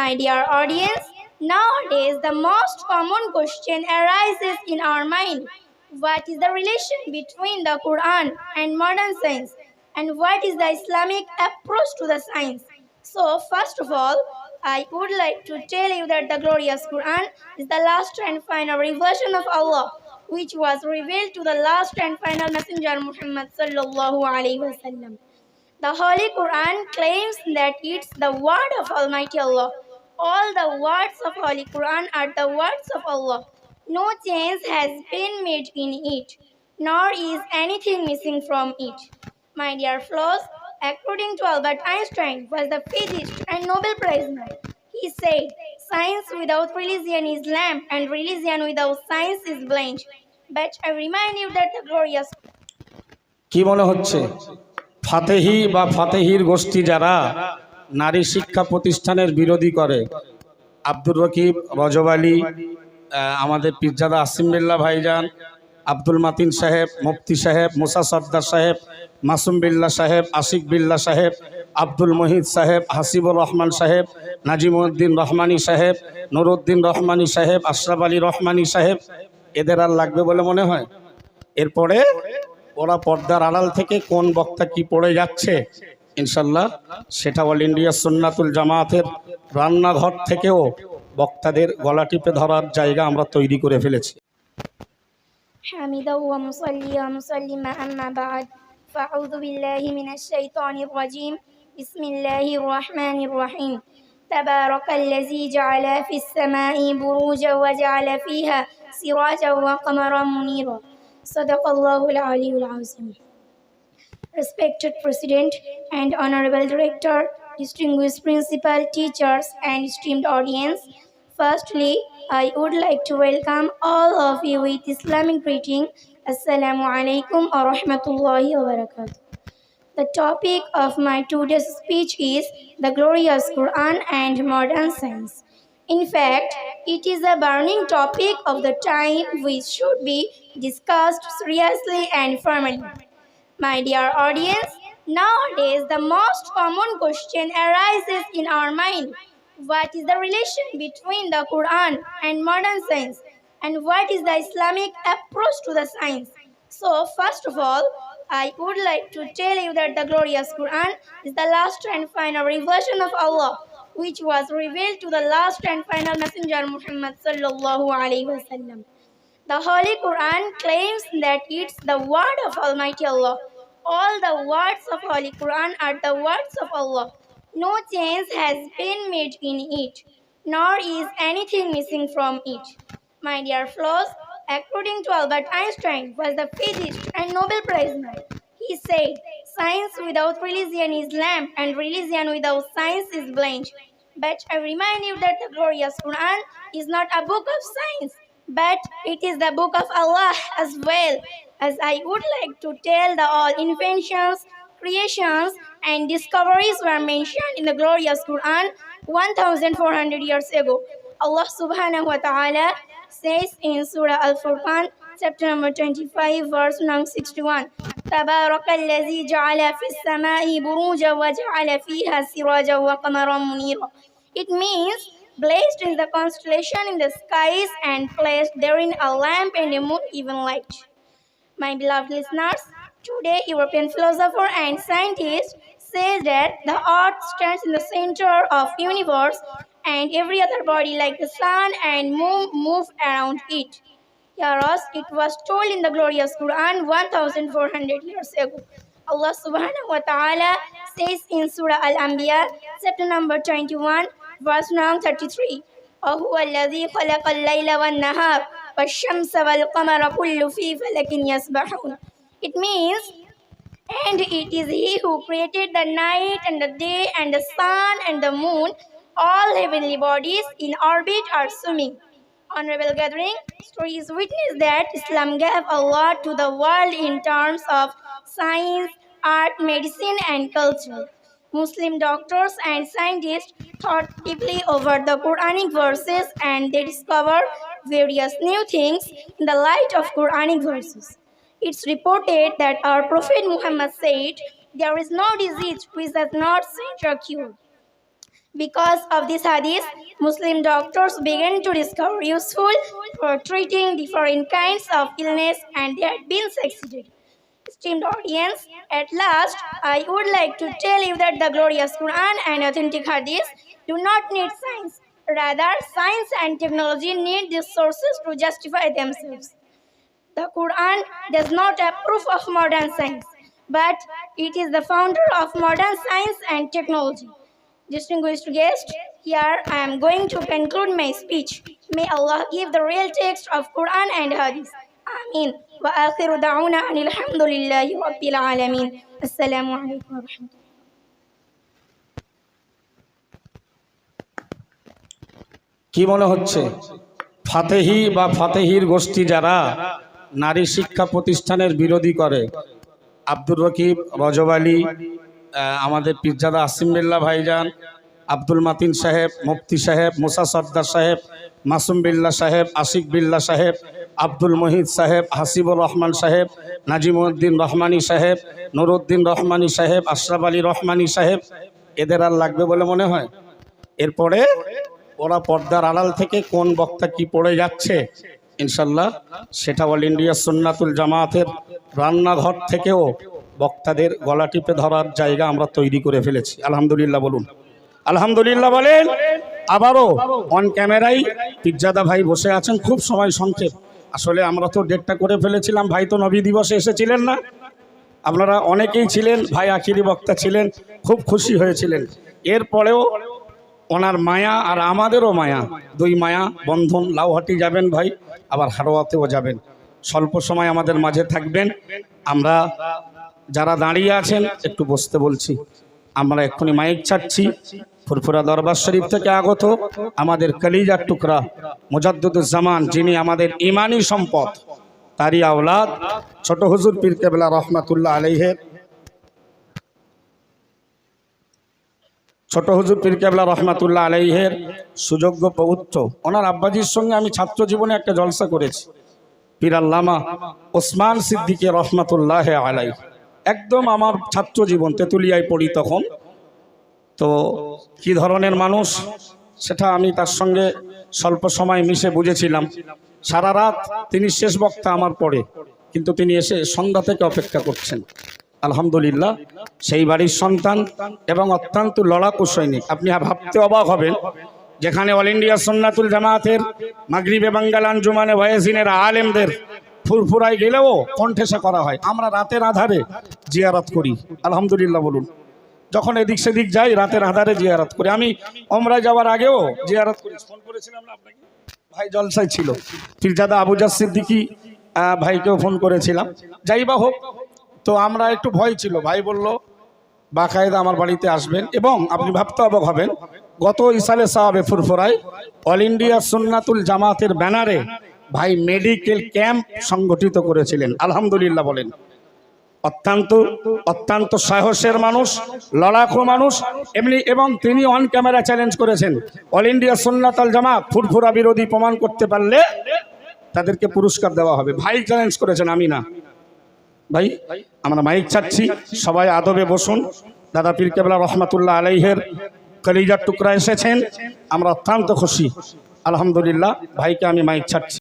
My dear audience, nowadays the most common question arises in our mind. What is the relation between the Quran and modern science? And what is the Islamic approach to the science? So, first of all, I would like to tell you that the glorious Quran is the last and final revelation of Allah, which was revealed to the last and final messenger Muhammad sallallahu alaihi wasallam. The Holy Quran claims that it's the word of Almighty Allah. All the words of Holy Quran are the words of Allah. No change has been made in it, nor is anything missing from it. My dear fellows, according to Albert Einstein, was the physicist and Nobel Prize winner. He said, "Science without religion is lamp, and religion without science is blind." But I remind you that the glorious কি মনে হচ্ছে ফাতেহি বা ফাতেহির গোষ্ঠী যারা নারী শিক্ষা প্রতিষ্ঠানের বিরোধী করে। আব্দুর রকিব, রজব আলী আমাদের পিরজাদা আসিম বিল্লা ভাইজান, আব্দুল মাতিন সাহেব, মুফতি সাহেব, মুসা সর্দার সাহেব, মাসুম বিল্লা সাহেব, আশিক বিল্লা সাহেব, আব্দুল মহিদ সাহেব, হাসিবুর রহমান সাহেব নাজিমুদ্দিন রহমানি সাহেব, নুরুদ্দিন রহমানি সাহেব, আশরাফ আলী রহমানি সাহেব, এদের আর লাগবে বলে মনে হয়। এরপরে ওরা পর্দার আড়াল থেকে কোন বক্তা কি পড়ে যাচ্ছে ইনশাল্লাহ সেটা অল ইন্ডিয়া সুন্নাতুল জামাতের রান্নাঘর থেকেও বক্তাদের গলা টিপে ধরার জায়গা আমরা তৈরি করে ফেলেছি حمدا ومصلي ومسلما أما بعد فأعوذ بالله من الشيطان الرجيم بسم الله الرحمن الرحيم تبارك الذي جعل في السماء بروجا وجعل فيها سراجا وقمرا منيرا صدق الله العلي العظيم Respected President and Honorable Director, distinguished principal, teachers, and esteemed audience, firstly, I would like to welcome all of you with Islamic greeting. Assalamu alaikum wa rahmatullahi wa barakatuh. The topic of my today's speech is the glorious Quran and modern science. In fact, it is a burning topic of the time which should be discussed seriously and firmly. My dear audience, nowadays the most common question arises in our mind. What is the relation between the Quran and modern science? And what is the Islamic approach to the science? So, first of all, I would like to tell you that the glorious Quran is the last and final revelation of Allah, which was revealed to the last and final messenger Muhammad sallallahu alaihi wasallam. The Holy Quran claims that it's the word of Almighty Allah. All the words of Holy Quran are the words of Allah. No change has been made in it, nor is anything missing from it. My dear fellows, according to Albert Einstein, was the physicist and Nobel Prize winner. He said, "Science without religion is lamp, and religion without science is blind." But I remind you that the glorious Quran is not a book of science, but it is the book of Allah as well as I would like to tell the all inventions, creations, and discoveries were mentioned in the glorious Quran 1400 years ago. Allah subhanahu wa ta'ala says in Surah Al-Furqan, chapter number 25, verse 61, تبارك الذي جعل في السماء بروجا وجعل فيها سراجا وقمرا منيرا It means placed is the constellation in the skies and placed therein a lamp and a moon even light. My beloved listeners, today European philosopher and scientist says that the earth stands in the center of universe and every other body like the sun and moon move around it. Whereas it was told in the glorious Quran 1400 years ago. Allah subhanahu wa ta'ala says in Surah Al-Anbiya, chapter number 21, verse number 33. وهو الذي خلق الليل والنهار والشمس والقمر كل في فلك يسبحون. It means, and it is He who created the night and the day and the sun and the moon, all heavenly bodies in orbit are swimming. Honorable gathering, stories witness that Islam gave a lot to the world in terms of science, art, medicine, and culture. Muslim doctors and scientists thought deeply over the Quranic verses and they discovered various new things in the light of Quranic verses. It's reported that our Prophet Muhammad said, There is no disease which does not send a cure. Because of this hadith, Muslim doctors began to discover useful for treating different kinds of illness and they had been succeeded. Esteemed audience, at last, I would like to tell you that the glorious Quran and authentic hadith do not need science. Rather, science and technology need these sources to justify themselves. The Quran does not approve of modern science, but it is the founder of modern science and technology. Distinguished guest, here I am going to conclude my speech. May Allah give the real text of Quran and Hadith. Amin. وآخر دعونا أن الحمد لله رب العالمين. السلام عليكم ورحمة الله. কি মনে হচ্ছে? ফাতেহি বা ফাতেহির গোষ্ঠী যারা নারী শিক্ষা প্রতিষ্ঠানের বিরোধী করে, আব্দুর রকিব, রজব আলী আমাদের পিরজাদা আসিম বিল্লা ভাইজান, আব্দুল মাতিন সাহেব, মুফতি সাহেব, মুসা সর্দার সাহেব, মাসুম বিল্লা সাহেব, আশিক বিল্লা সাহেব, আব্দুল মহিদ সাহেব, হাসিবুর রহমান সাহেব নাজিমুদ্দিন রহমানী সাহেব, নুরুদ্দিন রহমানি সাহেব, আশরাফ আলী রহমানী সাহেব, এদের আর লাগবে বলে মনে হয়? এরপরে ওরা পর্দার আড়াল থেকে কোন বক্তা কি পড়ে যাচ্ছে? ইনশাল্লাহ সেটা অল ইন্ডিয়া সুন্নাতুল জামাতের রান্নাঘর থেকেও বক্তাদের গলা টিপে ধরার জায়গা আমরা তৈরি করে ফেলেছি। আলহামদুলিল্লাহ বলুন। আলহামদুলিল্লাহ বলেন, আবারও অন ক্যামেরায় পিজ্জাদা ভাই বসে আছেন, খুব সময় সংক্ষেপ। আসলে আমরা তো ডেটটা করে ফেলেছিলাম, ভাই তো নবী দিবসে এসেছিলেন না। আপনারা অনেকেই ছিলেন, ভাই আখিরি বক্তা ছিলেন, খুব খুশি হয়েছিলেন। এরপরেও ওনার মায়া আর আমাদেরও মায়া। দুই মায়া, বন্ধন, লাউহাটি যাবেন ভাই, আবার হারোয়াতেও যাবেন। স্বল্প সময় আমাদের মাঝে থাকবেন। আমরা যারা দাঁড়িয়ে আছেন, একটু বসতে বলছি। আমরা এক্ষুনি মাইক ছাড়ছি। ফুরফুরা দরবার শরীফ থেকে আগত আমাদের কলিজার টুকরা মুজাদ্দুজ্জামান যিনি আমাদের ইমানি সম্পদ, তারই আওলাদ, ছোট হুজুর পীর কেবলা রহমাতুল্লাহ আলাইহের ছোট হুজুর পীর কেবলা রহমাতুল্লাহ আলাইহের সুযোগ্য পৌত্র। ওনার আব্বাজির সঙ্গে আমি ছাত্র জীবনে একটা জলসা করেছি। পীর আল্লামা ওসমান সিদ্দিকে রহমাতুল্লাহ আলাই একদম আমার ছাত্র জীবন, তেঁতুলিয়ায় পড়ি তখন। তো কি ধরনের মানুষ, সেটা আমি তার সঙ্গে স্বল্প সময় মিশে বুঝেছিলাম। সারা রাত তিনি শেষ বক্তা আমার পড়ে, কিন্তু তিনি এসে সন্ধ্যা থেকে অপেক্ষা করছেন। আলহামদুলিল্লাহ সেই বাড়ির সন্তান এবং অত্যন্ত লড়াকু সৈনিক। আপনি ভাবতে অবাক হবেন যেখানে অল ইন্ডিয়া সন্ন্যাতুল জামাতের মাগরিবে বাঙ্গাল আঞ্জুমানে ভয়েসিনের আলেমদের ফুরফুরায় গেলেও কণ্ঠেসা করা হয়। আমরা রাতের আধারে জিয়ারাত করি আলহামদুলিল্লাহ বলুন। যখন এদিক সেদিক যাই রাতের আধারে জিয়ারাত করি। আমি ওমরায় যাওয়ার আগেও জিয়ারত করি। ফোন করেছিলাম না আপনাকে? ভাই জলসায় ছিল। ফিরজাদা আবুজার সিদ্দিকি ভাইকেও ফোন করেছিলাম। যাই বা হোক তো আমরা একটু ভয় ছিল। ভাই বলল, বাকায়দা আমার বাড়িতে আসবেন। এবং আপনি ভাবতে হবেন, গত ইসালে সাহাবে ফুরফুরায় অল ইন্ডিয়া সুন্নাতুল জামাতের ব্যানারে ভাই মেডিকেল ক্যাম্প সংগঠিত করেছিলেন। আলহামদুলিল্লাহ বলেন। অত্যন্ত অত্যন্ত সাহসের মানুষ, লড়াকু মানুষ। এমনি এবং তিনি অন ক্যামেরা চ্যালেঞ্জ করেছেন। অল ইন্ডিয়া সুন্নাতাল জামাত ফুরফুরা বিরোধী প্রমাণ করতে পারলে তাদেরকে পুরস্কার দেওয়া হবে। ভাই চ্যালেঞ্জ করেছেন, আমি না। ভাই, আমরা মাইক চাচ্ছি সবাই আদবে বসুন। দাদা পীর কেবলা রহমাতুল্লাহ আলাইহের কলিজার টুকরা এসেছেন। আমরা অত্যন্ত খুশি। আলহামদুলিল্লাহ, ভাইকে আমি মাইক ছাড়ছি।